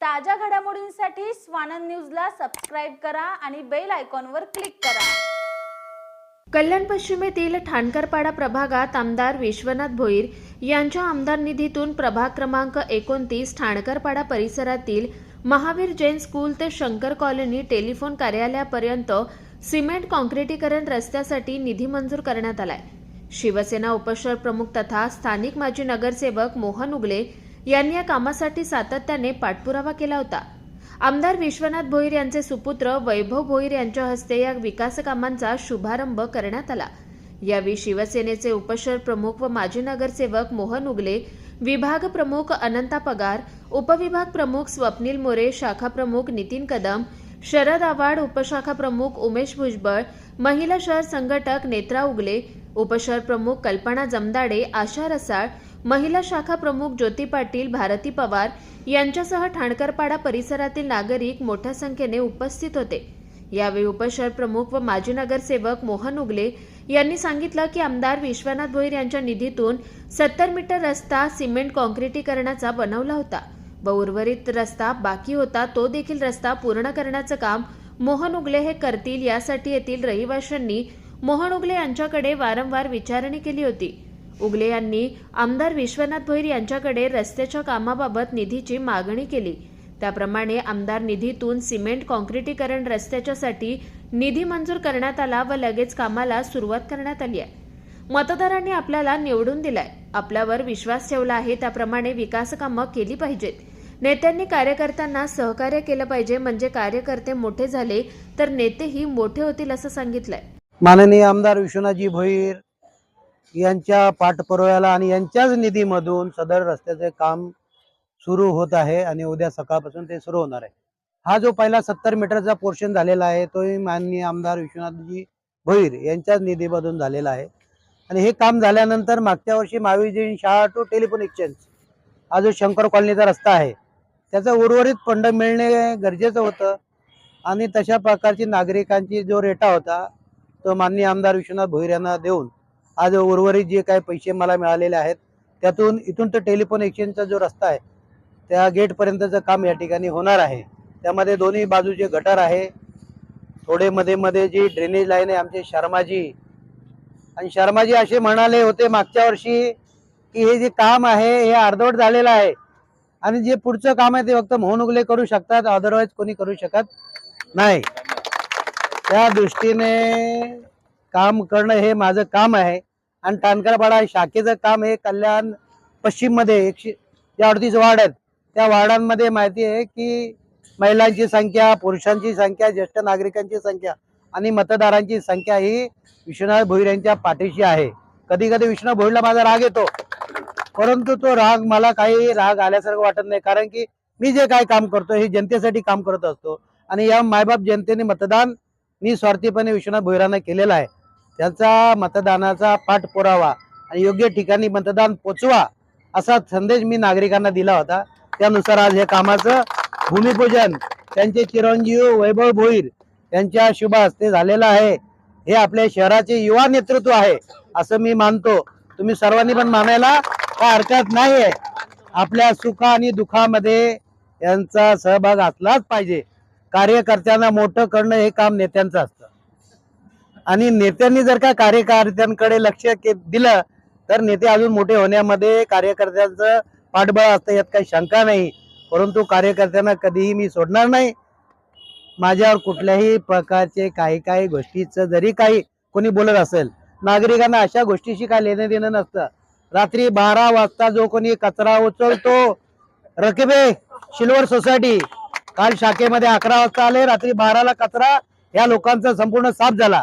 ताज्या घडामोडींसाठी स्वानंद न्यूजला सबस्क्राईब करा आणि बेल आयकॉनवर क्लिक करा. कल्याण पश्चिमेतील ठाणकरपाडा प्रभागात आमदार विश्वनाथ भोईर यांच्या आमदार निधीतून प्रभाग क्रमांक एकोणतीस ठाणकरपाडा परिसरातील महावीर जैन स्कूल ते शंकर कॉलनी टेलिफोन कार्यालयापर्यंत सिमेंट काँक्रिटीकरण रस्त्यासाठी निधी मंजूर करण्यात आलाय. शिवसेना उपशहर प्रमुख तथा स्थानिक माजी नगरसेवक मोहन उगले यांनी या कामासाठी सातत्याने पाठपुरावा केला होता. आमदार विश्वनाथ भोईर यांचे सुपुत्र वैभव भोईर यांच्या हस्ते या विकास कामांचा शुभारंभ करण्यात आला. यावेळी शिवसेनेचे उपशहर प्रमुख व माजी नगरसेवक मोहन उगले विभाग प्रमुख अनंता पगार उपविभाग प्रमुख स्वप्नील मोरे शाखा प्रमुख नितीन कदम शरद आवाड उपशाखा प्रमुख उमेश भुजबळ महिला शहर संघटक नेत्रा उगले उपशहर प्रमुख कल्पना जमदाडे आशा रसाळ महिला शाखा प्रमुख ज्योती पाटील भारती पवार यांच्यासह ठाणकरपाडा परिसरातील नागरिक मोठ्या संख्येने उपस्थित होते. यावेळी उपशहर प्रमुख व माजी नगरसेवक मोहन उगले यांनी सांगितलं की आमदार विश्वनाथ भोईर यांच्या निधीतून सत्तर मीटर रस्ता सिमेंट काँक्रिटीकरणाचा बनवला होता व उर्वरित रस्ता बाकी होता तो देखील रस्ता पूर्ण करण्याचं काम मोहन उगले हे करतील यासाठी येथील रहिवाशांनी मोहन उगले यांच्याकडे वारंवार विचारणी केली होती. उगले यांनी आमदार विश्वनाथ भोईर यांच्याकडे रस्त्याच्या कामाबाबत निधीची मागणी केली. त्याप्रमाणे आमदार निधीतून सिमेंट काँक्रिटीकरण रस्त्याच्यासाठी निधी मंजूर करण्यात आला व लगेच कामाला सुरुवात करण्यात आली आहे. मतदारांनी आपल्याला निवडून दिलाय. आपल्यावर विश्वास ठेवला आहे त्याप्रमाणे विकास कामं केली पाहिजेत. नेत्यांनी कार्यकर्त्यांना सहकार्य केलं पाहिजे म्हणजे कार्यकर्ते मोठे झाले तर नेतेही मोठे होतील असं सांगितलंय. माननीय आमदार विश्वनाथजी भोईर यांच्या पाठपुराव्याला आणि यांच्याच निधीमधून सदर रस्त्याचे काम सुरू होत आहे आणि उद्या सकाळपासून ते सुरू होणार आहे. हा जो पहिला सत्तर मीटरचा पोर्शन झालेला आहे तोही माननीय आमदार विश्वनाथजी भोईर यांच्याच निधीमधून झालेला आहे. आणि हे काम झाल्यानंतर मागच्या वर्षी महावीरजी शाळा टू टेलिफोन एक्सचेंज हा जो शंकर कॉलनीचा रस्ता आहे त्याचं उर्वरित फंड मिळणे गरजेचं होतं. आणि तशा प्रकारची नागरिकांची जो रेटा होता तो माननीय आमदार विश्वनाथ भोईर यांना देऊन आज उर्वरित जे काही पैसे मला मिळालेले आहेत त्यातून इथून तर टेलिफोन एक्सचेंजचा जो रस्ता आहे त्या गेटपर्यंतचं काम या ठिकाणी होणार आहे. त्यामध्ये दोन्ही बाजूचे गटर आहे. थोडे मध्ये मध्ये जी ड्रेनेज लाईन आहे आमचे शर्माजी. आणि शर्माजी असे म्हणाले होते मागच्या वर्षी की हे जे काम आहे हे अर्धवट झालेलं आहे. आणि जे पुढचं काम आहे ते फक्त मोहन उगले करू शकतात अदरवाईज कोणी करू शकत नाही. त्या दृष्टीने काम करणं हे माझं काम आहे. आणि टाणकरपाडा शाखेचं काम हे कल्याण पश्चिममध्ये एकशे जे अडतीस वार्ड आहेत. त्या वार्डांमध्ये माहिती आहे की महिलांची संख्या पुरुषांची संख्या ज्येष्ठ नागरिकांची संख्या आणि मतदारांची संख्या ही विश्वनाथ भोईर यांच्या पाठीशी आहे. कधी कधी विश्वनाथ भोईरला माझा राग येतो. परंतु तो राग मला काही राग आल्यासारखं वाटत नाही. कारण की मी जे काय काम करतो हे जनतेसाठी काम करत असतो. आणि या मायबाप जनतेने मतदान निस्वार्थीपणे विश्वनाथ भोईरांना केलेलं आहे. त्याचा मतदानाचा पाठपुरावा आणि योग्य ठिकाणी मतदान पोचवा असा संदेश मी नागरिकांना दिला होता. त्यानुसार आज हे कामाचं भूमिपूजन त्यांचे चिरंजीव वैभव भोईर यांच्या शुभ हस्ते झालेलं आहे. हे आपल्या शहराचे युवा नेतृत्व आहे असं मी मानतो. तुम्ही सर्वांनी पण मानायला काय हरकत नाही आहे आपल्या सुख आणि दुःखामध्ये यांचा सहभाग असलाच पाहिजे. कार्यकर्त्यांना मोठं करणं हे काम नेत्यांचं असतं. आणि नेत्यांनी जर का कार्यकर्त्यांकडे लक्ष के- दिलं तर नेते अजून मोठे होण्यामध्ये कार्यकर्त्यांचं पाठबळ असतं यात काही शंका नाही. परंतु कार्यकर्त्यांना कधीही मी सोडणार नाही. माझ्यावर कुठल्याही प्रकारचे काही काही गोष्टीचं जरी काही कोणी बोलत असेल नागरिकांना अशा गोष्टीशी काय लेणं देणं नसतं. रात्री बारा वाजता जो कोणी कचरा उचलतो रकबे सिल्वर सोसायटी काल शाखेमध्ये अकरा वाजता आले रात्री बाराला कचरा या लोकांचा संपूर्ण साफ झाला.